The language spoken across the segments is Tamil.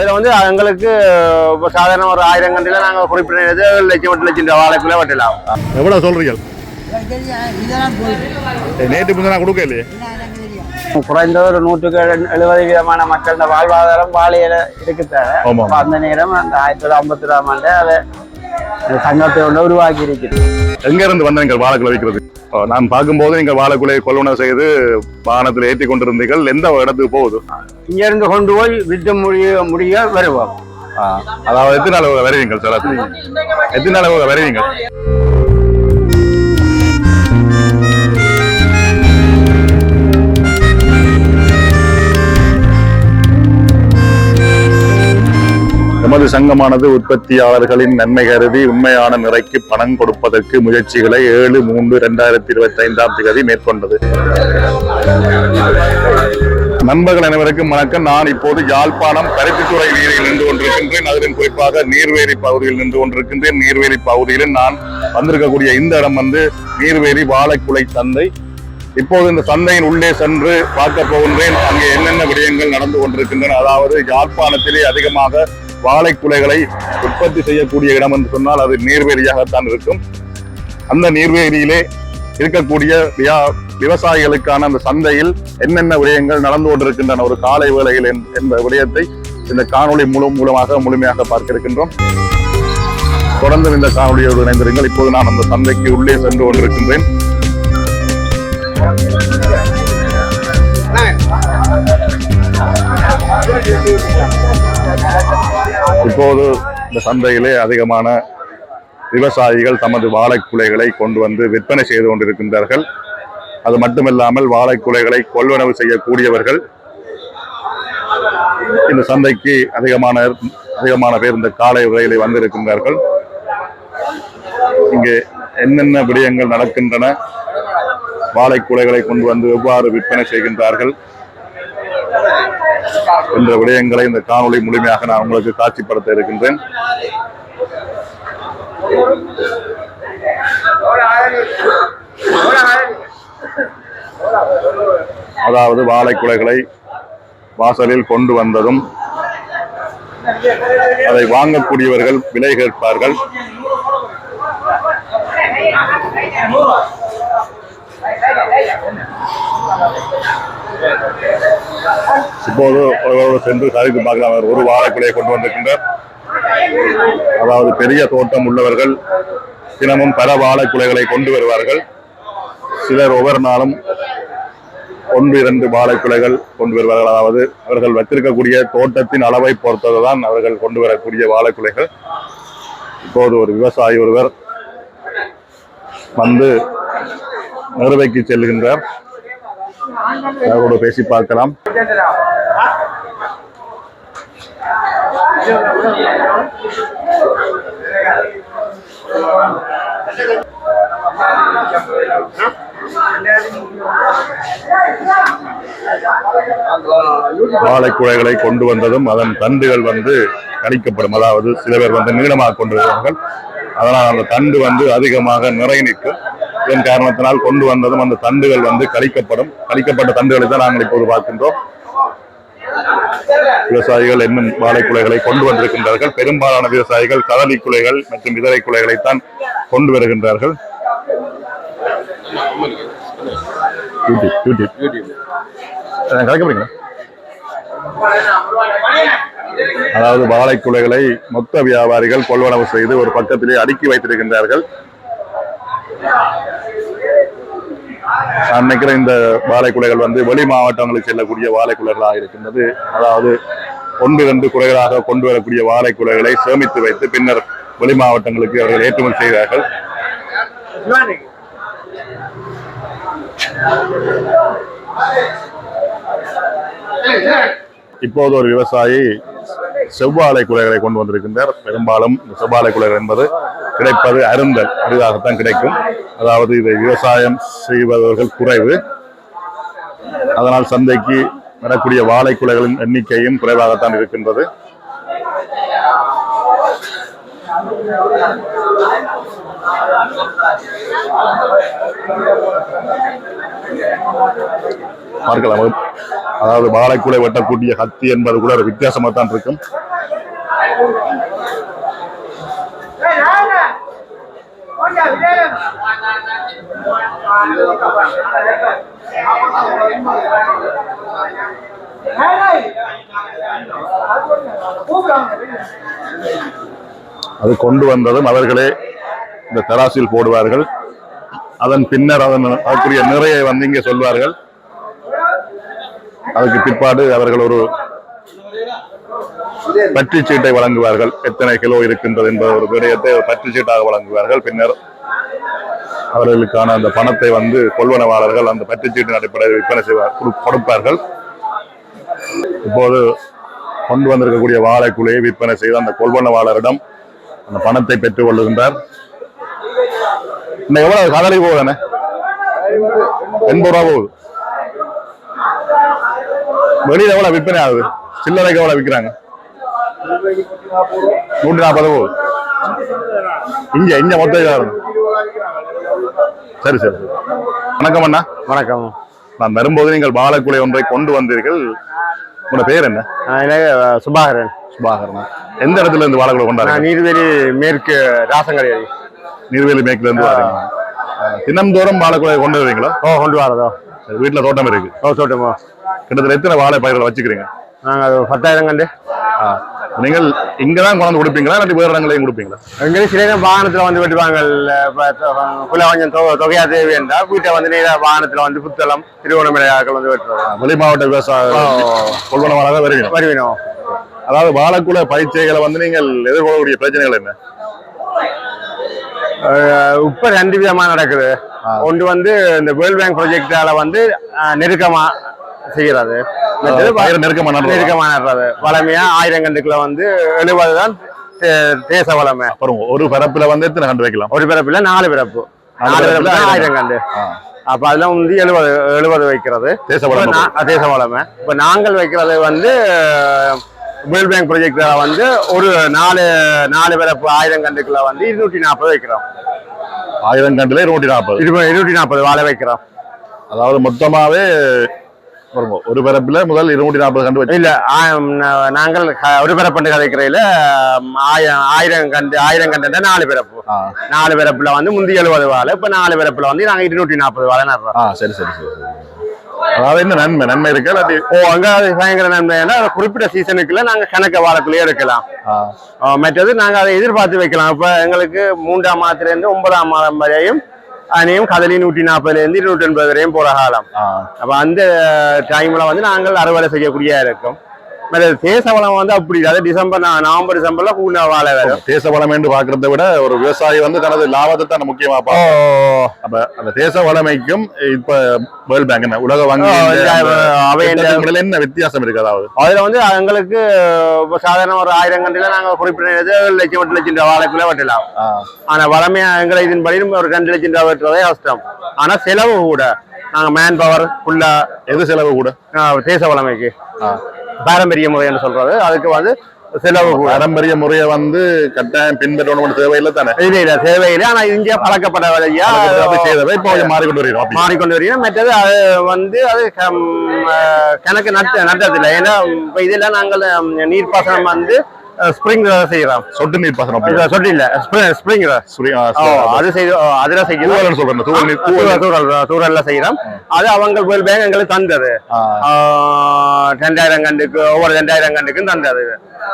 அதுல வந்து எங்களுக்கு இப்போ சாதாரண ஒரு ஆயிரம் கண்டில நாங்க குறிப்பிட்ட இது லட்சம் எட்டு லட்சம் ரூபா வாழைக்குள்ள வெட்டலாம். எவ்வளோ சொல்றீங்க? இதெல்லாம் போயிடும் நேற்று முந்தினா கொடுக்க இல்லையே குறைந்த ஒரு நூற்றுக்கு எழுபது விதமான மக்கள் இந்த வாழ்வாதாரம் வாழையில இருக்கு தேவை ஆமா. அப்ப அந்த நேரம் அந்த ஆயிரத்தி தொள்ளாயிரத்தி ஐம்பத்தி ஆண்டு அதை இந்த சங்கத்தை ஒன்று உருவாக்கி இருக்குது எங்க இருந்து வந்த நீங்கள் வாழைக்குலை வைக்கிறது நான் பார்க்கும்போது நீங்கள் வாழைக்குலை கொள்வனவு செய்து வாகனத்தில் ஏற்றி கொண்டிருந்தீர்கள். எந்த இடத்துக்கு போகுது? இங்க இருந்து கொண்டு போய் விட்டு முடிய முடிய வருவோம். அதாவது எத்தனை அளவு வருவீங்க சார் எத்தனை அளவு வருவீங்க நமது சங்கமானது உற்பத்தியாளர்களின் நன்மை கருதி உண்மையான நிறைக்கு பணம் கொடுப்பதற்கு முயற்சிகளை ஏழு மூன்று இரண்டாயிரத்தி இருபத்தி ஐந்தாம் தேதி மேற்கொண்டது. நண்பர்கள் அனைவருக்கும் வணக்கம். நான் இப்போது யாழ்ப்பாணம் பருத்தித்துறை நீரில் நின்று கொண்டிருக்கின்றேன். அதிலும் குறிப்பாக நீர்வேலி பகுதியில் நின்று கொண்டிருக்கின்றேன். நீர்வேலி பகுதியில் நான் வந்திருக்கக்கூடிய இந்த இடம் வந்து நீர்வேலி வாழைக்குலை சந்தை. இப்போது இந்த சந்தையின் உள்ளே சென்று பார்க்க போகின்றேன். அங்கே என்னென்ன விடயங்கள் நடந்து கொண்டிருக்கின்றன? அதாவது யாழ்ப்பாணத்திலே அதிகமாக வாழை குலைகளை உற்பத்தி செய்யக்கூடிய இடம் என்று சொன்னால் அது நீர்வேலியாகத்தான் இருக்கும். அந்த நீர்வேலியிலே இருக்கக்கூடிய விவசாயிகளுக்கான அந்த சந்தையில் என்னென்ன விடயங்கள் நடந்து கொண்டிருக்கின்றன ஒரு காலை வேளையில் என்ற விடயத்தை இந்த காணொளி மூலம் மூலமாக முழுமையாக பார்க்க இருக்கின்றோம் தொடர்ந்து இந்த காணொலியோடு இணைந்திருங்கள். இப்போது நான் அந்த சந்தைக்கு உள்ளே சென்று கொண்டிருக்கின்றேன். இப்போது இந்த சந்தையிலே அதிகமான விவசாயிகள் தமது வாழைக்குலைகளை கொண்டு வந்து விற்பனை செய்து கொண்டிருக்கின்றார்கள். அது மட்டுமில்லாமல் வாழைக்குலைகளை கொள்வனவு செய்யக்கூடியவர்கள் இந்த சந்தைக்கு அதிகமான அதிகமான பேர் இந்த காலை உரையிலே வந்திருக்கின்றார்கள். இங்கே என்னென்ன விடயங்கள் நடக்கின்றன? வாழைக்குலைகளை கொண்டு வந்து எவ்வாறு விற்பனை செய்கின்றார்கள்? என்ற விடயங்களை இந்த காணொலி முழுமையாக நான் உங்களுக்கு காட்சிப்படுத்த இருக்கின்றேன். அதாவது வாழைக்குலைகளை வாசலில் கொண்டு வந்ததும் அதை வாங்கக்கூடியவர்கள் விலை கேட்பார்கள். இப்போது சென்று சரித்து பார்க்கலாம். அவர் ஒரு வாழைக்குலையை கொண்டு வந்திருக்கின்றார். அதாவது பெரிய தோட்டம் உள்ளவர்கள் தினமும் பல வாழைக்குலைகளை கொண்டு வருவார்கள். சிலர் ஒவ்வொரு நாளும் ஒன்று இரண்டு வாழைக்குலைகள் கொண்டு வருவார்கள். அதாவது அவர்கள் வைத்திருக்கக்கூடிய தோட்டத்தின் அளவை பொறுத்ததுதான் அவர்கள் கொண்டு வரக்கூடிய வாழைக்குலைகள். இப்போது ஒரு விவசாயி ஒருவர் வந்து நிறுவைக்கு செல்கின்றார். பேசி பார்க்கலாம். வாழைக்குலைகளை கொண்டு வந்ததும் அதன் தண்டுகள் வந்து கணிக்கப்படும். அதாவது சில பேர் வந்து நீளமாக கொண்டு வருவார்கள் அதனால் அந்த தண்டு வந்து அதிகமாக நிறை நிற்கும். இதன் காரணத்தினால் கொண்டு வந்ததும் அந்த தண்டுகள் வந்து கழிக்கப்படும். கழிக்கப்பட்ட தண்டுகளை தான் நாங்கள் இப்போது பார்க்கின்றோம். விவசாயிகள் வாழை குழலைகள் கொண்டு வந்திருக்கின்றார்கள். பெரும்பாலான விவசாயிகள் கதலி குலைகள் மற்றும் இதரை குலைகளைத்தான் கொண்டு வருகின்றார்கள். அதாவது வாழை குலைகளை அதாவது வாழைக்குலைகளை மொத்த வியாபாரிகள் கொள்வனவு செய்து ஒரு பக்கத்திலே அடுக்கி வைத்திருக்கின்றார்கள். நான் நினைக்கிறேன் இந்த வாழைக்குலைகள் வந்து வெளி மாவட்டங்களுக்கு செல்லக்கூடிய வாழைக்குலைகளாக இருக்கின்றது. அதாவது ஒன்று இரண்டு குலைகளாக கொண்டு வரக்கூடிய வாழைக்குலைகளை சேமித்து வைத்து பின்னர் வெளி மாவட்டங்களுக்கு அவர்கள் ஏற்றுமதி செய்கிறார்கள் இப்போது ஒரு விவசாயி செவ்வாழை குலைகளை கொண்டு வந்திருக்கின்றார். பெரும்பாலும் செவ்வாழை குலைகள் என்பது கிடைப்பது அருந்தல். அரிதாகத்தான் கிடைக்கும். அதாவது இதை விவசாயம் செய்பவர்கள் குறைவு. அதனால் சந்தைக்கு வரக்கூடிய வாழை குலைகளின் எண்ணிக்கையும் குறைவாகத்தான் இருக்கின்றது. பார்க்கலாம். அதாவது வாழைக்குலை வெட்டக்கூடிய கத்தி என்பது கூட ஒரு வித்தியாசமாக தான் இருக்கும். அது கொண்டு வந்ததும் அவர்களே இந்த தராசில் போடுவார்கள். அதன் பின்னர் அதன் அதற்குரிய நிறைய வந்து இங்கே சொல்வார்கள். அதுக்கு பிற்பாடு அவர்கள் ஒரு பற்றி சீட்டை வழங்குவார்கள். எத்தனை கிலோ இருக்கின்றது என்ற ஒரு விடயத்தை ஒரு பற்றி சீட்டாக வழங்குவார்கள். பின்னர் அவர்களுக்கான அந்த பணத்தை வந்து கொள்வனவாளர்கள் அந்த பற்றி சீட்டின் அடிப்படையில் விற்பனை செய்வார் கொடு- கொடுப்பார்கள். இப்போது கொண்டு வந்திருக்கக்கூடிய வாழைக்குலையை விற்பனை செய்து அந்த கொள்வனவாளரிடம் அந்த பணத்தை பெற்றுக் கொள்ளுகின்றார். இன்னும் எவ்வளவு? கதலி போகுதானே? எண்பது ரூபா போகுது. வெளியில எவ்வளவு விற்பனை ஆகுது? சில்லறைக்கு எவ்வளவு விற்கிறாங்க? நூற்றி நாற்பது போகுது இங்க இங்க மொத்த. சரி சரி. வணக்கம் அண்ணா. வணக்கம். நான் வரும்போது நீங்கள் வாழைக்குலை ஒன்றை கொண்டு வந்தீர்கள். உங்களோட பேர் என்ன? சுபாகரன். சுபாகரனா. எந்த இடத்துல இருந்து வாழைக்குலை கொண்டாடுங்க நீர்வேலி மேற்கு ராசங்கரை நீர்வேலி மேற்குல இருந்து தினம்தோறும் வாழைக்குலை கொண்டு வருவீங்களா? ஓ கொண்டு வரதோ. வீட்டுல தோட்டம் இருக்கு. ஓ தோட்டமோ? கிட்டத்தட்ட எத்தனை வாழை பயிர்கள் வச்சுக்கிறீங்க? நாங்கள் பத்தாயிரம் கண்டு. நீங்கள் இங்கதான் கொண்டாந்து கொடுப்பீங்களா? இல்லாட்டி வேறு இடங்களையும் கொடுப்பீங்களா? எங்கே சில வாகனத்தில் வந்து வெட்டுவாங்க குள்ள கொஞ்சம் தொ- தொகையா தேவை என்றால் வீட்டை வந்து நேர வாகனத்தில் வந்து புத்தளம் திருவண்ணாமலையாக்கள் வந்து வெட்டுறோம் வெளி மாவட்ட விவசாய கொள்வனவாளாக வருவீங்க வருவினோம் அதாவது வாழைக்குலை பயிற்சிகளை வந்து நீங்கள் எதிர்கொள்ளக்கூடிய பிரச்சனைகள் என்ன? இப்போ ரெண்டு விதமா நடக்குது. ஒன்று வந்து இந்த வேர்ல்ட் பேங்க் ப்ராஜெக்டால வந்து நெருக்கமா செய்யறது மற்றது பயிர் நெருக்கமா நடுறது. நெருக்கமா நடுறது வளமையா ஆயிரம் கண்டுக்குள்ள வந்து எழுபது தான் தேச வளமை. அப்புறம் ஒரு பரப்புல வந்து எத்தனை கண்டு வைக்கலாம்? ஒரு பிறப்புல நாலு பிறப்பு. நாலு பிறப்புல பிறப்புல ஆயிரம் கண்டு. அப்ப அதெல்லாம் வந்து எழுபது எழுபது வைக்கிறது. தேச வளமை. தேச வளமை. இப்ப நாங்கள் வைக்கிறது வந்து வேர்ல்ட் பேங்க் ப்ராஜெக்ட்ல வந்து ஒரு நாலு நாலு பிறப்பு ஆயிரம் கண்டுக்குள்ள வந்து இருநூற்றி நாற்பது வைக்கிறோம். ஆயிரம் கண்டுல இருநூற்றி நாற்பது. இருநூற்றி நாற்பது வாழை வைக்கிறோம். அதாவது மொத்தமாவே ஒரு பரப்புல முதல் இருநூற்றி நாற்பது கண்டு இல்ல நாங்கள் ஒரு பிறப்பண்டு கதைக்கிறையில ஆயிரம் ஆயிரம் கண்டு ஆயிரம் கண்டு நாலு பிறப்பு. நாலு பிறப்புல வந்து முந்தி எழுபது வாழை இப்ப நாலு பிறப்புல வந்து நாங்க இருநூற்றி நாற்பது வாழை நடுறோம். சரி சரி சரி. அதாவது என்ன நன்மை? நன்மை இருக்கா? இல்லாட்டி ஓ அங்க பயங்கர நன்மை ஏன்னா குறிப்பிட்ட சீசனுக்குள்ள நாங்க கணக்க வாழைக்குள்ளேயே எடுக்கலாம். மற்றது நாங்க அதை எதிர்பார்த்து வைக்கலாம். இப்ப எங்களுக்கு மூன்றாம் மாதத்துல இருந்து ஒன்பதாம் மாதம் வரையும் அனையும் கதலி நூற்றி இருந்து இருநூற்றி எண்பது வரையும் போற காலம். அப்ப அந்த டைம்ல வந்து நாங்கள் அறுவடை செய்யக்கூடிய இருக்கும் மற்றது தேச வளம் வந்து அப்படி இல்லை. அது டிசம்பர் நவம்பர் டிசம்பர்ல கூட வாழை வரும் தேச வளம் என்று பாக்குறதை விட ஒரு விவசாயி வந்து தனது லாபத்தை தான் முக்கியமா. அப்ப அந்த தேச வளமைக்கும் இப்ப வேர்ல்ட் பேங்க் உலக வங்கி என்ன? வித்தியாசம் இருக்கு அதாவது? அதுல வந்து எங்களுக்கு சாதாரண ஒரு ஆயிரம் கண்டில நாங்க குறிப்பிட்ட லட்சம் எட்டு லட்சம் ரூபாய் வாழைக்குள்ள வெட்டலாம். ஆனா வளமையா எங்களை இதன்படி ஒரு ரெண்டு லட்சம் ரூபாய் வெட்டுறதே கஷ்டம். ஆனா செலவு கூட. நாங்க மேன் பவர் ஃபுல்லா எது செலவு கூட? தேச வளமைக்கு. பாரம்பரிய முறைன்னு சொல்றது. அதுக்கு வந்து செலவு பாரம்பரிய முறையை வந்து கட்டாயம் பின்பற்றணும் தேவையில்லை தானே? இல்ல இல்ல தேவையில்லை. ஆனா இங்கே பழக்கப்பட்ட வழியா செய்தவை இப்போ மாறிக்கொண்டு வருகிறோம். மாறிக்கொண்டு வருகிறோம். மற்றது அது வந்து அது கணக்கு நட்ட நட்டதில்லை. ஏன்னா இப்ப இதெல்லாம் நாங்கள் நீர்ப்பாசனம் வந்து ஸ்ப்ரிங் செய்யறோம் சொட்டு நீர் பாசனம். சொட்டு இல்ல. ஸ்ப்ரிங். அது செய்து அதுல தூவல்னு சொல்றேன் தூரல் தூரல்ல செய்யறோம் அது அவங்க வேர்ல்ட் பேங்க் எங்களுக்கு தந்தது ரெண்டாயிரம் கண்டுக்கு ஒவ்வொரு ரெண்டாயிரம் கண்டுக்கும் தந்தது.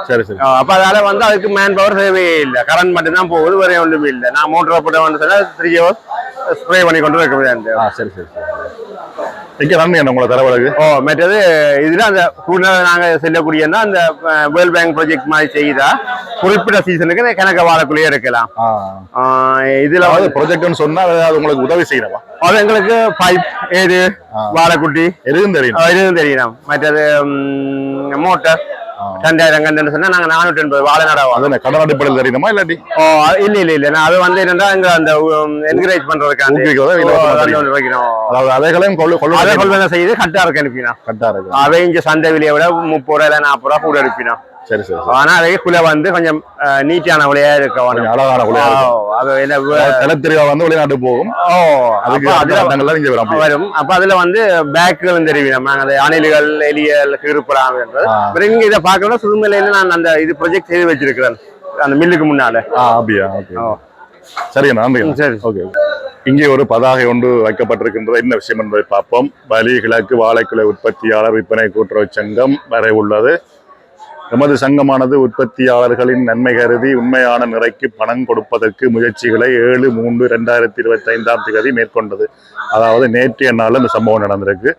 சரி சரி. அப்ப அதனால வந்து அதுக்கு மேன் பவர் தேவையே இல்லை. கரண்ட் மட்டும் தான் போகுது வேற ஒன்றும் இல்லை. நான் மோட்டர் போட்டு வந்து சொன்னா த்ரீ ஹவர்ஸ் ஸ்ப்ரே பண்ணி கொண்டு இருக்க முடியாது. சரி சரி. மிக்க நன்றி உங்களை தரவழகு? ஓ மற்றது இதுல அந்த கூட நாங்க செல்லக்கூடியன்னா அந்த வேர்ல்ட் பேங்க் ப்ராஜெக்ட் மாதிரி செய்தா குறிப்பிட்ட சீசனுக்கு கணக்க வாழக்குள்ளேயே ஆஹ், இதுல வந்து ப்ரொஜெக்ட்னு சொன்னா அது உங்களுக்கு உதவி செய்யணுமா அது எங்களுக்கு பைப் ஏது. வாழைக்குட்டி எதுவும் தெரியும் ஆஹ், இதுவும் தெரியணும் மற்றது மோட்டர் ரெண்டாயிரம் கண்டுன்னு சொன்னா நாங்க நானூற்றி எண்பது வாழை நடவோம் கடன் அடிப்படையில் தெரியணுமா இல்லாட்டி? ஓ இல்ல இல்ல இல்ல. நான் அது வந்து என்னன்னா எங்க அந்த என்கரேஜ் பண்றதுக்கு ஊக்குவிக்கிறதா இலவசமா தெரியும். வைக்கணும் அதாவது அதைகளையும் கொள்ளு அதை கொள்ளு கொள்வதை செய்து கட்டா இருக்கு அனுப்பினா கட்டா இருக்கு அவை இங்க சந்தை விலையை விட முப்பது ரூபா இல்ல நாற்பது ரூபா கூட அனுப்பினா சரி சரி. ஆனா அதே குலை வந்து கொஞ்சம் நீட்டான விலையா இருக்க அழகான. ஓ, அது என்ன தெலத்திரியா வந்து வெளிநாட்டு போகும். ஓ அதுக்கு அதுல இங்க வரும் வரும். அப்ப அதுல வந்து பேக்குகளும் தெரியும் நம்ம அந்த அணில்கள் எலியல் ஆ. அப்புறம் நீங்க இதை பார்க்கணும் சுதுமலையில நான் அந்த இது ப்ரொஜெக்ட் செய்து வச்சிருக்கிறேன். அந்த மில்லுக்கு முன்னால. அப்படியா. சரி நன்றி சரி. ஓகே இங்கே ஒரு பதாகை ஒன்று வைக்கப்பட்டிருக்கின்றது. என்ன விஷயம் என்பதை பார்ப்போம். வலி கிழக்கு வாழைக்குலை உற்பத்தியாளர் விற்பனை கூட்டுறவு சங்கம் வரை உள்ளது. எமது சங்கமானது உற்பத்தியாளர்களின் நன்மை கருதி உண்மையான நிறைக்கு பணம் கொடுப்பதற்கு முயற்சிகளை ஏழு மூன்று ரெண்டாயிரத்தி இருபத்தி ஐந்தாம் தேதி மேற்கொண்டது. அதாவது நேற்றைய நாள் இந்த சம்பவம் நடந்திருக்கு.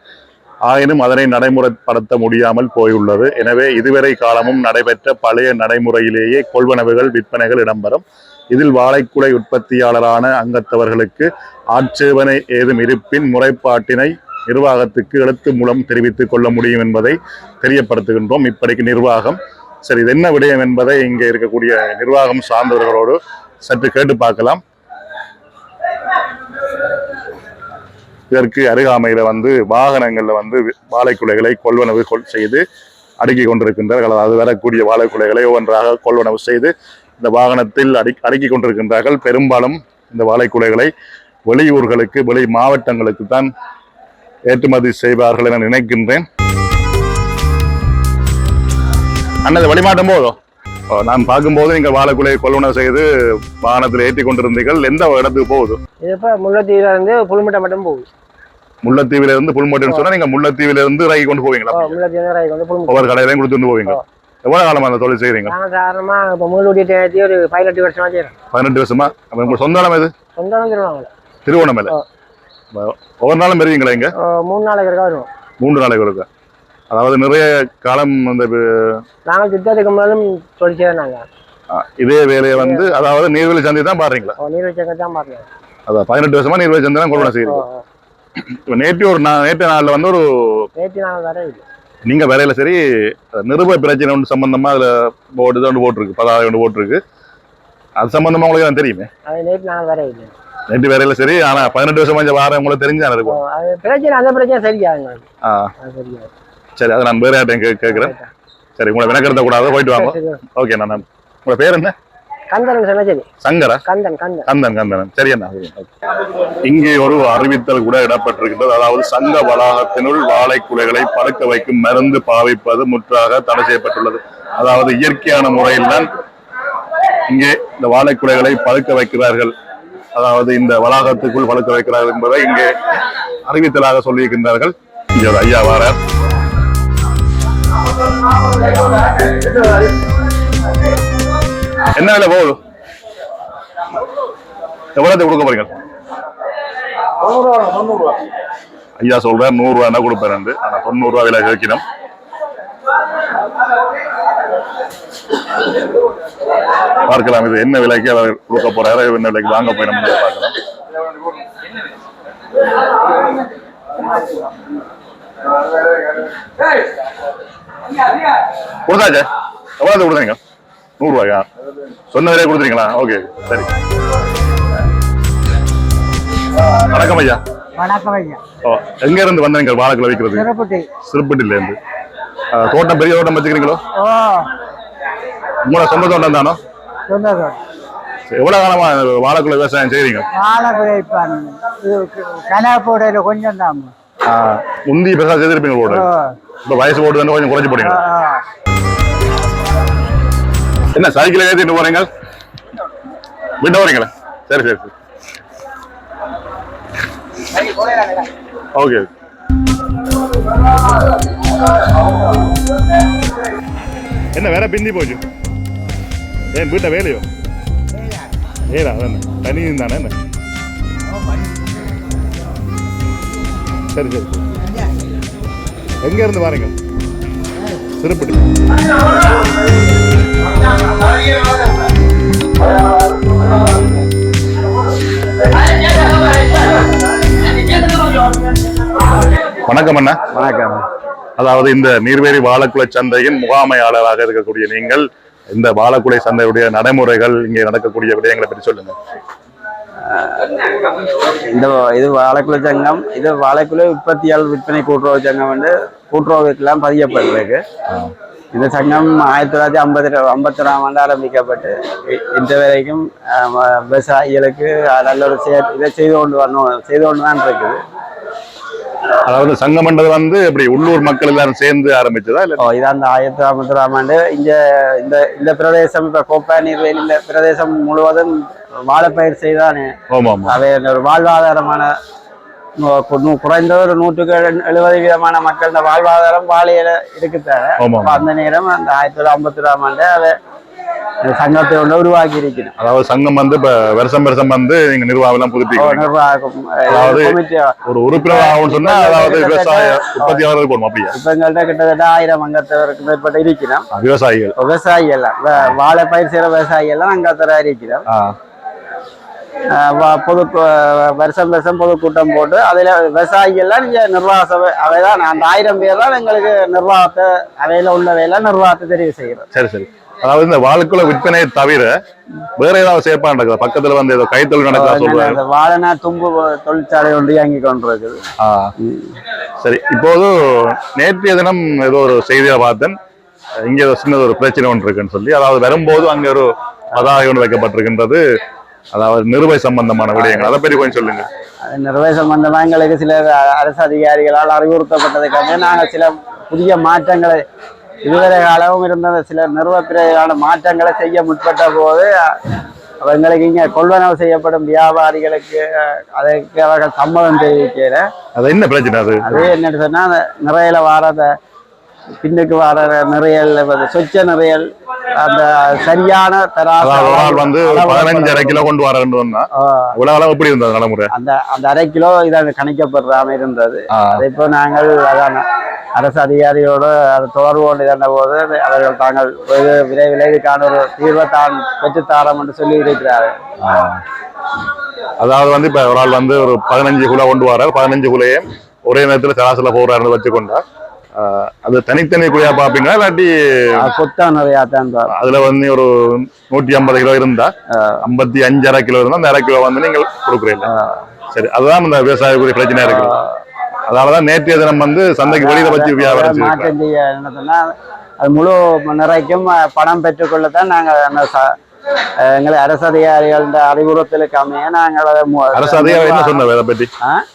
ஆயினும் அதனை நடைமுறைப்படுத்த முடியாமல் போயுள்ளது. எனவே இதுவரை காலமும் நடைபெற்ற பழைய நடைமுறையிலேயே கொள்வனவுகள் விற்பனைகள் இடம்பெறும். இதில் வாழைக்குலை உற்பத்தியாளரான அங்கத்தவர்களுக்கு ஆட்சேபனை ஏதும் இருப்பின் முறைப்பாட்டினை நிர்வாகத்துக்கு எழுத்து மூலம் தெரிவித்துக் கொள்ள முடியும் என்பதை தெரியப்படுத்துகின்றோம். இப்படிக்கு நிர்வாகம் சரி இது என்ன விடயம் என்பதை இங்கே இருக்கக்கூடிய நிர்வாகம் சார்ந்தவர்களோடு சற்று கேட்டு பார்க்கலாம். இதற்கு அருகாமையில் வந்து வாகனங்களில் வந்து வாழைக்குலைகளை கொள்வனவு கொள் செய்து அடுக்கி கொண்டிருக்கின்றார்கள். அதாவது வரக்கூடிய வாழைக்குலைகளை ஒவ்வொன்றாக கொள்வனவு செய்து இந்த வாகனத்தில் அடி அடுக்கி கொண்டிருக்கின்றார்கள். பெரும்பாலும் இந்த வாழைக்குலைகளை வெளியூர்களுக்கு வெளி மாவட்டங்களுக்கு தான் ஏற்றுமதி செய்வார்கள் என நினைக்கின்றேன். அண்ணது வழிமாட்டும் போதோ? நான் பார்க்கும்போது நீங்கள் வாழைக்குலை கொள்வனவு செய்து வாகனத்தில் ஏற்றி கொண்டிருந்தீர்கள். எந்த இடத்துக்கு போகுது? இப்போ முல்லைத்தீவில இருந்து புல்மட்டை மட்டும் போகுது. முல்லைத்தீவில இருந்து புல்மோட்டின்னு சொன்னா நீங்க முல்லைத்தீவில இருந்து இறக்கி கொண்டு போவீங்களா? ஒவ்வொரு கடையிலையும் கொடுத்துட்டு போவீங்க. எவ்வளவு காலமா அந்த தொழில் செய்றீங்க? நாங்கள் சாதாரணமாக இப்போ மூலூடி ஒரு பதினெட்டு வருஷமா செய்கிறோம் பதினெட்டு வருஷமா? அப்ப உங்க சொந்த இடம் எது? சொந்தம் திருவாங்க திருவோணமலை ஆ. ஒவ்வொரு நாளும் பெறுவீங்களா இங்க? மூணு நாளைக்கு இருக்கா வருவோம். மூன்று நாளைக்கு ஒருக்கா? அதாவது நிறைய காலம் அந்த வி- நாங்கள் திட்டத்துக்கு முதலும் தொழில் செய்கிறோம் நாங்கள் ஆ, இதே வேலையை வந்து அதாவது நீர்வழி சந்தை தான் பாடுறீங்களா? நீர்வீழ்ச்சியங்க தான் பார்த்தோம் அதான் பதினெட்டு வருஷமா நீர்வழி சந்தை தான் கொள்வனை செய்யுங்க இப்ப நேற்று ஒரு நா- நேற்று நாள்ல வந்து ஒரு நேற்று நாங்கள் வர நீங்க வேலையில சரி நிருப பிரச்சனை ஒன்று சம்பந்தமா அதுல தான் ஒன்று போட்டிருக்கு பதாகை ஒன்று போட்டிருக்கு. அது சம்பந்தமா உங்களுக்கு தெரியுமே? அது நேற்று நாங்கள் வர இல்லை நேற்று வேலையில சரி ஆனா பதினெட்டு வருஷமா இந்த வாரம் உங்களுக்கு தெரிஞ்சா இருக்கும். பிரச்சனை அந்த பிரச்சனை சரியா எங்களுக்கு ஆ, அது சரியா சரி அதை நான் வேற யார்ட்டையும் கேட்குறேன். சரி உங்களை வினக்கருத்த கூடாது போயிட்டு வாங்க. ஓகே நான் உங்களோட பேர் என்ன? சரி. சங்கரா? கந்தன் கந்தன். கந்தன் கந்தன். சரி அண்ணா. சரி, okay. இங்கே ஒரு அறிவித்தல் கூட இடப்பட்டிருக்கின்றது அதாவது சங்க வளாகத்தினுள் வாழை குலைகளை பழுக்க வைக்கும் மருந்து பாவிப்பது முற்றாக தடை செய்யப்பட்டுள்ளது. அதாவது இயற்கையான முறையில் தான் இங்கே இந்த வாழை குலைகளை பழுக்க வைக்கிறார்கள். அதாவது இந்த வளாகத்துக்குள் வளர்த்து வைக்கிறார்கள் என்பதை இங்கே அறிவித்தலாக சொல்லியிருக்கின்றார்கள். இங்கே ஒரு ஐயா வாரார். என்ன வேலை போகுது? எவ்வளவு கொடுக்க போறீங்க? ஐயா சொல்றேன் நூறு ரூபா கொடுப்பேன் ஆனா தொண்ணூறு ரூபா விலை கேட்கணும் பார்க்கலாம் இது என்ன விலைக்கு அவர் கொடுக்க போறாரு என்ன விலைக்கு வாங்க போய் நம்ம பார்க்கலாம். கொடுத்தாச்சே? எவ்வளவு கொடுத்தீங்க? நூறு ரூபாயா சொன்ன விலையை கொடுத்துறீங்களா ஓகே சரி. வணக்கம் ஐயா. வணக்கம் ஐயா. ஓ, எங்க இருந்து வந்தீங்க வாழைக்குள்ள வைக்கிறது சிறப்புட்டி. சிறுப்பட்டில இருந்து தோட்டம் பெரிய தோட்டம் வச்சுக்கிறீங்களோ? உங்களோட சொந்த தோட்டம் தானோ? சொந்தம் சரி, எவ்வளவு காலமா வாழைக்குள்ள விவசாயம் செய்றீங்க? வாழை குறைப்பான் இது கனா போடையில கொஞ்சம் தான். முந்தி பெருசா செய்திருப்பீங்க போட இப்ப வயசு போட்டு வந்து கொஞ்சம் குறைச்சு போடுங்க. என்ன சைக்கிள் ஏற்றிட்டு போறீங்க? வீட்டு வரீங்களா சரி சரி சரி. ஓகே. என்ன வேற பிந்தி போச்சு? ஏன் வீட்டை வேலையோ? ஏடா அதானே தனி தானே என்ன? சரி சரி. எங்க இருந்து வாரீங்க? திருப்பதி. வணக்கம் அண்ணா. வணக்கம். அதாவது இந்த நீர்வேலி வாழைக்குலை சந்தையின் முகாமையாளராக இருக்கக்கூடிய நீங்கள் இந்த வாழைக்குலை சந்தையுடைய நடைமுறைகள் இங்கே நடக்கக்கூடிய விடயங்களை பற்றி சொல்லுங்க. இந்த இது வாழைக்குலை சங்கம் இது வாழைக்குலை உற்பத்தியால் விற்பனை கூட்டுறவு சங்கம் வந்து கூட்டுறவுக்கெல்லாம் பதியப்பட்டிருக்கு. இந்த சங்கம் ஆயிரத்தி தொள்ளாயிரத்தி ஐம்பத்தி ஐம்பத்தொராம் ஆண்டு ஆரம்பிக்கப்பட்டு இன்று வரைக்கும் விவசாயிகளுக்கு நல்ல ஒரு செய இதை செய்து கொண்டு வரணும் செய்து கொண்டு தான் இருக்குது. அதாவது சங்கம்ன்றது வந்து இப்படி உள்ளூர் மக்கள் எல்லாரும் சேர்ந்து ஆரம்பிச்சதா இல்ல? இது அந்த ஆயிரத்தி ஐம்பத்தொராம் ஆண்டு இங்க இந்த இந்த பிரதேசம் இப்ப கோப்பா நீர்வேலி இந்த பிரதேசம் முழுவதும் வாழைப்பயிர் செய்தான். அவை ஒரு வாழ்வாதாரமான குறைந்த ஒரு நூற்றுக்கு எழு- எழுபது விதமான மக்கள் இந்த வாழ்வாதாரம் வாழையில இருக்குத்தாங்க அந்த நேரம் அந்த ஆயிரத்தி தொள்ளாயிரத்தி ஐம்பத்தி ஆண்டு அதை சங்கத்தை ஒன்று உருவாக்கி இருக்கணும் அதாவது சங்கம் வந்து இப்ப வருஷம் வருஷம் வந்து நீங்க நிர்வாகம் நிர்வாகம் அதாவது. ஒரு உறுப்பினர் ஆகும்னு சொன்னா அதாவது விவசாய உற்பத்தியாளர்கள் போகணும் அப்படியா? இப்ப எங்கள்கிட்ட கிட்டத்தட்ட ஆயிரம் அங்கத்தவருக்கு மேற்பட்ட இருக்கிறோம். ஆ, விவசாயிகள். விவசாயிகள் வாழை பயிர் செய்யற விவசாயிகள் எல்லாம் அங்கத்தர இருக்கிறோம் பொது வருஷம் வருஷம் பொதுக்கூட்டம் போட்டு அதுல விவசாயிகள்லாம் நீங்க நிர்வாக சபை அவைதான் அந்த ஆயிரம் பேர் தான் எங்களுக்கு நிர்வாகத்தை அவையில உள்ளவையெல்லாம் நிர்வாகத்தை தெரிவு செய்கிறோம் சரி சரி. அதாவது இந்த வாழைக்குள்ள விற்பனையை தவிர வேற ஏதாவது செயற்பாடு நடக்குதா பக்கத்துல வந்து ஏதோ கைத்தொழில் நடக்குதா சொல்றாங்க. வாழைனா தும்பு தொழிற்சாலை ஒன்று இயங்கி கொண்டிருக்குது. சரி இப்போது நேற்றைய தினம் ஏதோ ஒரு செய்தியை பார்த்தேன். இங்க ஏதோ சின்னது ஒரு பிரச்சனை ஒன்று இருக்குன்னு சொல்லி அதாவது வரும்போது அங்க ஒரு பதாகை ஒன்று வைக்கப்பட்டிருக்கின்றது. அதாவது நிறுவை சம்பந்தமான விடயங்கள். அதை பற்றி கொஞ்சம் சொல்லுங்க. நிர்வாக சம்பந்தமா எங்களுக்கு சில அரசு அதிகாரிகளால் அறிவுறுத்தப்பட்டதுக்காக நாங்கள் சில புதிய மாற்றங்களை இதுவரை காலமும் இருந்த சில நிறுவப்பிரிவான மாற்றங்களை செய்ய முற்பட்ட போது அ- எங்களுக்கு இங்கே கொள்வனவு செய்யப்படும் வியாபாரிகளுக்கு அதற்கு அவர்கள் சம்மதம் தெரிவிக்கல. அது என்ன பிரச்சனை அது? அது என்னன்னு சொன்னா அந்த நிறையில வாரத பின்னுக்கு வர நிறையல் சொச்ச நிறையல் அந்த சரியான வந்து பதினஞ்சு அரை கிலோ கொண்டு ஆ, உலகளவு எப்படி இருந்தது நடைமுறை? அந்த அந்த அரை கிலோ இதாக கணிக்கப்படுறாம இருந்தது. அதை இப்போ நாங்கள் அதான் அரசு அதிகாரியோடு அது தொடர்பு கொண்டு இருந்த போது அவர்கள் தாங்கள் விரைவில் இதுக்கான ஒரு தீர்வை தான் பெற்றுத்தாரம் என்று சொல்லி இருக்கிறார்கள். அதாவது வந்து இப்ப ஒரு ஆள் வந்து ஒரு பதினஞ்சு குலை கொண்டு வரார் பதினஞ்சு குலையே ஒரே நேரத்துல சராசரில போறாருன்னு வச்சுக்கொண்டா ஆ, அது தனித்தனி குழியா பாப்பீங்களா இல்லாட்டி கொத்தா நிறையா தான். அதுல வந்து ஒரு நூற்றி ஐம்பது கிலோ இருந்தா ஐம்பத்தி அஞ்சு அரை கிலோ இருந்தா அந்த அரை கிலோ வந்து நீங்கள் கொடுக்குறீங்க. சரி அதுதான் இந்த விவசாயக்குரிய பிரச்சனை இருக்கு. அதனாலதான் நேற்றைய தினம் வந்து சந்தைக்கு வெளியில வச்சு வியாபாரம். மாற்றம் செய்ய அது முழு நிறைக்கும் பணம் நாங்கள் ச- அஹ், எங்களை அரசு அதிகாரிகள அறிவுறுத்தலுக்கு அமைய நாங்கள் அதை மு- அரசு அதிகாரி என்ன சொன்ன அதை பற்றி?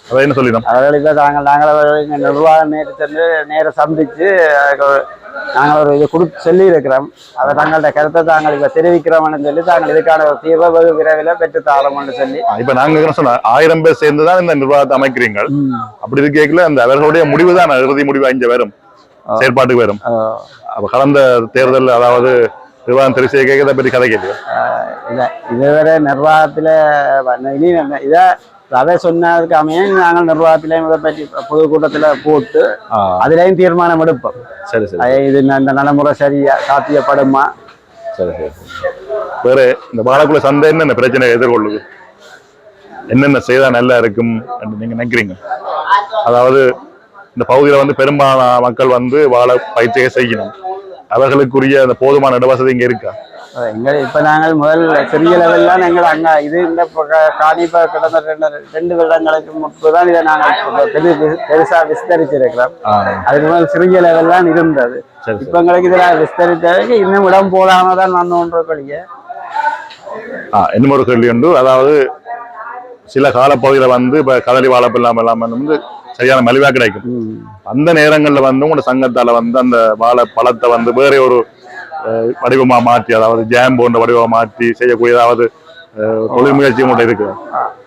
அதை என்ன சொல்லினோம் அவர்கள் இப்போ நாங்கள் நாங்கள் அவர்கள் நேற்று சென்று நேர சந்திச்சு நாங்கள் ஒரு இது கொடுத்து சொல்லி இருக்கிறோம் அதை தங்கள்ட்ட கருத்தை தாங்கள் இப்போ தெரிவிக்கிறோம்னு சொல்லி தாங்கள் இதுக்கான ஒரு தீர்வை வெகு விரைவில் பெற்று தாரோம்னு சொல்லி இப்ப நாங்க என்ன சொன்ன ஆயிரம் பேர் சேர்ந்து தான் இந்த நிர்வாகத்தை அமைக்கிறீங்க அப்படி இருக்கல அந்த அவர்களுடைய முடிவு தான் இறுதி முடிவு இங்க வரும் செயற்பாட்டுக்கு வரும் அப்ப கடந்த தேர்தல் அதாவது நிர்வாகம் தெரிவிச்ச கேட்க இதை இதுவரை நிர்வாகத்தில் இனி என்ன- இதை அதை சொன்னதுக்கு அமைய நாங்கள் நிர்வாகத்திலையும் இதை பற்றி பொதுக்கூட்டத்தில் போட்டு அதுலேயும் தீர்மானம் எடுப்போம் சரி சரி அது இது இந்த நடைமுறை சரியா சாத்தியப்படுமா சரி சரி வேற இந்த வாழைக்குள்ள சந்தை என்னென்ன பிரச்சனை எதிர்கொள்ளுது என்னென்ன செய்தா நல்லா இருக்கும் என்று நீங்க நினைக்கிறீங்க அதாவது இந்த பகுதியில வந்து பெரும்பாலான மக்கள் வந்து வாழை பயிற்சியை செய்யணும் அவர்களுக்குரிய அந்த போதுமான இடவசதி இங்க இருக்கா? எங்க இப்ப நாங்கள் முதல் சிறிய லெவல்லாம் எங்கள் அங்க இது இந்த காணி கடந்த ரெண்டு ரெண்டு வருடங்களுக்கு முன்பு தான் இதை நாங்கள் இப்ப பெரு- பெருசா விஸ்தரிச்சிருக்கிறோம். அதுக்கு முதல் சிறிய லெவல் தான் இருந்தது இப்ப எங்களுக்கு இதுல விஸ்தரித்ததுக்கு இன்னும் இடம் போடாம தான் வந்து ஒன்றக்கூடிய ஆ இன்னும் ஒரு கேள்வி உண்டு. அதாவது சில காலப்பகுதியில வந்து இப்ப கதலி வாழைப்பெல்லாம் எல்லாம் வந்து சரியான மலிவா கிடைக்கும். அந்த நேரங்கள்ல வந்து உங்களோட சங்கத்தால வந்து அந்த வாழை பழத்தை வந்து வேற ஒரு அஹ், வடிவமா மாற்றி அதாவது ஜாம் போன்ற வடிவமா மாற்றி செய்யக்கூடிய ஏதாவது தொழில் முயற்சி உங்கள்ட்ட இருக்கு?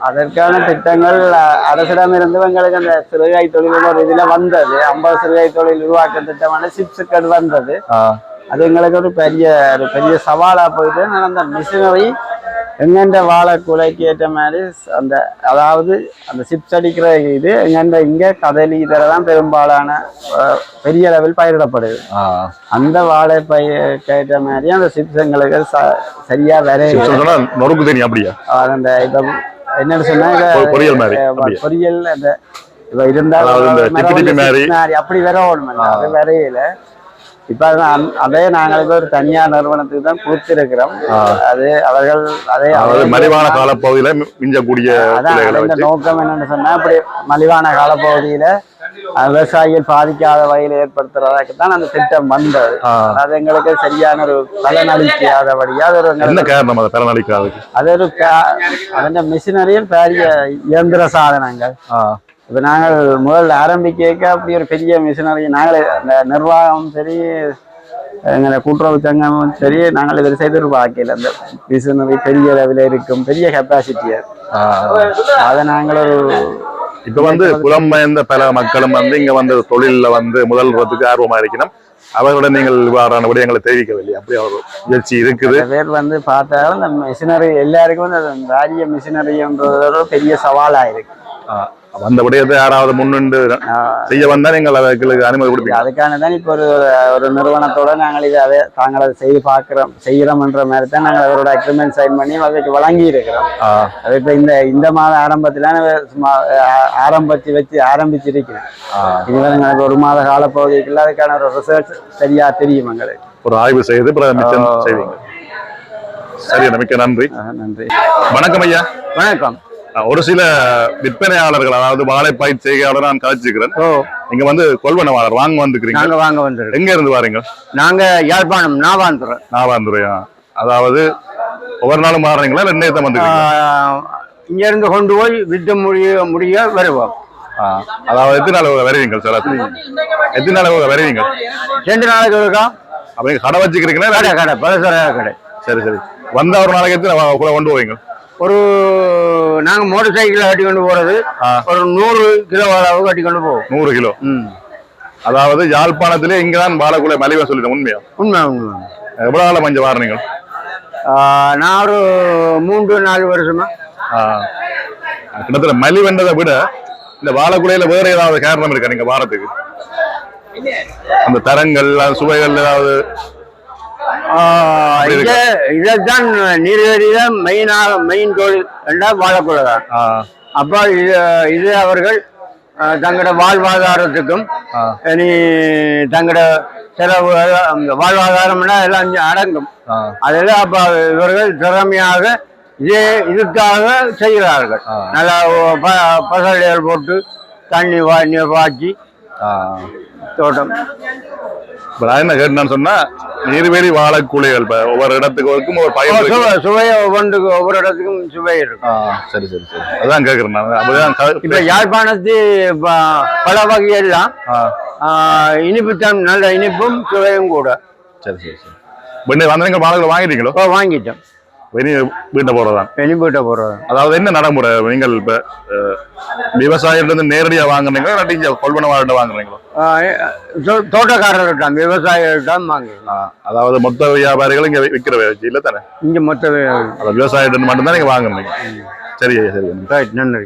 அதற்கான திட்டங்கள் அ- அரசிடமிருந்து எங்களுக்கு அந்த சிறுகாய் தொழில் ஒரு இதுல வந்தது. ஐம்பது சிறுகாய் தொழில் உருவாக்க திட்டமான சிப்ஸுக்கட் வந்தது. அது எங்களுக்கு ஒரு பெரிய ஒரு பெரிய சவாலா போயிட்டு ஆனா அந்த மிஷினரி எங்கெண்ட வாழை குலைக்கு ஏற்ற மாதிரி அந்த அதாவது அந்த சிப்ஸ் அடிக்கிற இது எங்கெண்ட இங்க கதலி இதில் தான் பெரும்பாலான பெரிய அளவில் பயிரிடப்படுது. அந்த வாழை பயிருக்கு ஏற்ற மாதிரி அந்த சிப்ஸ் எங்களுக்கு சரியா சொன்னா நொறுக்கு அப்படியா? அந்த இப்ப என்னன்னு சொன்னா பொரியல்? பொரியல் அந்த இப்ப இருந்தா அதாவது இந்த மரம் திப்பி திப்பி வந்து மாதிரி. சிப்ஸ் மாதிரி அப்படி வர ஓடணும் அது வரையில. இப்ப அதான் அதே நாங்கள் இப்ப ஒரு தனியார் நிறுவனத்துக்கு தான் கொடுத்திருக்கிறோம். அது அவர்கள் அதே மலிவான காலப்பகுதியில மிஞ்சக்கூடிய அதான் இந்த நோக்கம் என்னன்னு சொன்னா இப்படி மலிவான காலப்பகுதியில விவசாயிகள் பாதிக்காத வகையில் ஏற்படுத்துறதுக்கு தான் அந்த திட்டம் வந்தது. அது எங்களுக்கு சரியான ஒரு பலனளிக்காதபடியா அது ஒரு என்ன காரணம் அதை பலனளிக்காதுக்கு அது ஒரு அந்த மிஷினரியில் பெரிய இயந்திர சாதனங்கள். இப்ப நாங்கள் முதல்ல ஆரம்பிக்க அப்படி ஒரு பெரிய மிஷினரி நாங்களே அந்த நிர்வாகம் சரி எங்களை கூட்டுறவு சங்கமும் சரி நாங்கள் இதில் செய்து பார்க்கல அந்த மிஷினரி பெரிய அளவில் இருக்கும் பெரிய கெப்பாசிட்டி அதை நாங்கள் ஒரு இப்ப வந்து புலம்பெயர்ந்த பல மக்களும் வந்து இங்க வந்து தொழில்ல வந்து முதல்றதுக்கு ஆர்வமா இருக்கணும். அவர்களுடன் நீங்கள் இவ்வாறான விடயங்களை தெரிவிக்கவில்லை. அப்படி ஒரு முயற்சி இருக்குது. பேர் வந்து பார்த்தாலும் இந்த மிஷினரி எல்லாருக்கும் வந்து அந்த வாரிய மிஷினரின்றது ஒரு பெரிய சவாலாக இருக்கு. அந்த விடயத்தை யாராவது முன்னின்று செய்ய வந்தா நீங்கள் அவர்களுக்கு அனுமதி கொடுப்பீங்க. அதுக்கான தான் இப்போ ஒரு ஒரு நிறுவனத்தோட நாங்கள் இதை அதை தாங்கள் அதை செய்து பார்க்குறோம். செய்கிறோம்ன்ற மாதிரி தான் நாங்கள் அவரோட அக்ரிமெண்ட் சைன் பண்ணி அதுக்கு வழங்கி இருக்கிறோம் அது இப்போ இந்த இந்த மாத ஆரம்பத்தில் சும்மா ஆ- ஆரம்பிச்சு வச்சு ஆரம்பிச்சிருக்கிறேன் இதுவரை எங்களுக்கு ஒரு மாத காலப்பகுதிக்குள்ள அதுக்கான ஒரு ரிசர்ச் சரியா தெரியும் எங்களுக்கு. ஒரு ஆய்வு செய்து செய்வீங்க. சரி மிக்க நன்றி. நன்றி. வணக்கம் ஐயா. வணக்கம். ஒரு சில விற்பனையாளர்கள் அதாவது வாழைப்பயிர் செய்கையாளர் நான் கதைச்சிருக்கிறேன் ஓ. நீங்க வந்து கொள்வனவாளர் வாங்க வந்துக்கிறீங்க. நாங்க வாங்க வந்துருக்கோம் எங்க இருந்து வாரீங்க? நாங்க யாழ்ப்பாணம் நாவாந்துறோம் நாவாந்துறையா? அதாவது ஒவ்வொரு நாளும் மாறுறீங்களா இல்லை நேரத்தை வந்துக்கிறீங்க? இங்க இருந்து கொண்டு போய் வித்து முடிய முடிய வருவோம். அதாவது எத்தனை நாள் வருவீங்க சார்? எத்தனை நாள் வருவீங்க? ரெண்டு நாளைக்கு இருக்கா அப்ப நீங்க கடை வச்சுக்கிறீங்களா கடை கடை பலசர கடை. சரி சரி. வந்தா ஒரு நாளைக்கு எத்தனை கொண்டு போவீங்க? ஒரு நாங்க மோட்டார் சைக்கிள் கட்டி கொண்டு போறது. ஒரு நூறு கிலோ அளவு கட்டி கொண்டு போவோம். நூறு கிலோ? அதாவது யாழ்ப்பாணத்திலே இங்கதான் வாழக்கூடிய மலிவா சொல்லிட்டேன் உண்மையா? உண்மை உண்மை எவ்வளவு நாள் மஞ்சள் வாரணீங்க ஆ, நான் ஒரு மூன்று நாலு வருஷமா. கிட்டத்தட்ட மலிவென்றதை விட இந்த வாழைக்குலையில வேற ஏதாவது காரணம் இருக்கா நீங்க வாரத்துக்கு? அந்த தரங்கள் சுவைகள் ஏதாவது இதைத்தான் நீர்வெளியில மெயினாக மெயின் தொழில் என்றால் வாழக்கூடாது? அப்போ இது இது அவர்கள் தங்களோட வாழ்வாதாரத்துக்கும் இனி தங்களோட செலவு வாழ்வாதாரம்னா எல்லாம் அடங்கும். அதெல்லாம் அப்போ இவர்கள் திறமையாக இதே இதுக்காக செய்கிறார்கள். நல்லா ஒ- ப- பசலைகள் போட்டு தண்ணி வாங்கி பாய்ச்சி தோட்டம். இப்ப நான் என்ன கேட்டேன்னு சொன்னா நீர்வேலி வாழைக்குலைகள் இப்ப ஒவ்வொரு இடத்துக்கு ஒருக்கும் ஒரு பயன் சுவையை ஒவ்வொன்றுக்கு ஒவ்வொரு இடத்துக்கும் சுவை இருக்கும் சரி சரி சரி. அதான் கேக்குறேன் நான். அப்படிதான் இப்ப யாழ்ப்பாணத்து பல வகையெல்லாம் ஆஹ் ஆ, இனிப்புத்தன் நல்ல இனிப்பும் சுவையும் கூட. சரி சரி சரி. வெண்ணெய் வந்து நீங்க வாழைக்குலை வாங்கிட்டீங்களோ? இப்போ வாங்கிட்டோம். வெளி வீட்டை போறதான் இனிப்புட்ட போடுறோம் அதாவது என்ன நடைமுறை? நீங்கள் இப்ப அஹ், விவசாயிலிருந்து நேரடியா வாங்குறீங்களா இல்லாட்டி இங்க கொள்வனவாள்கிட்ட வாங்குறீங்களோ? தோட்டக்காரர்கிட்ட விவசாயிகிட்ட ஆஹ், அதாவது மொத்த வியாபாரிகள் இங்க விற்கிற இல்ல தானே? இங்க மொத்த அதாவது விவசாயிட்டு மட்டும்தான் நீங்க வாங்குறீங்க. சரி சரி. ரைட் நன்றி.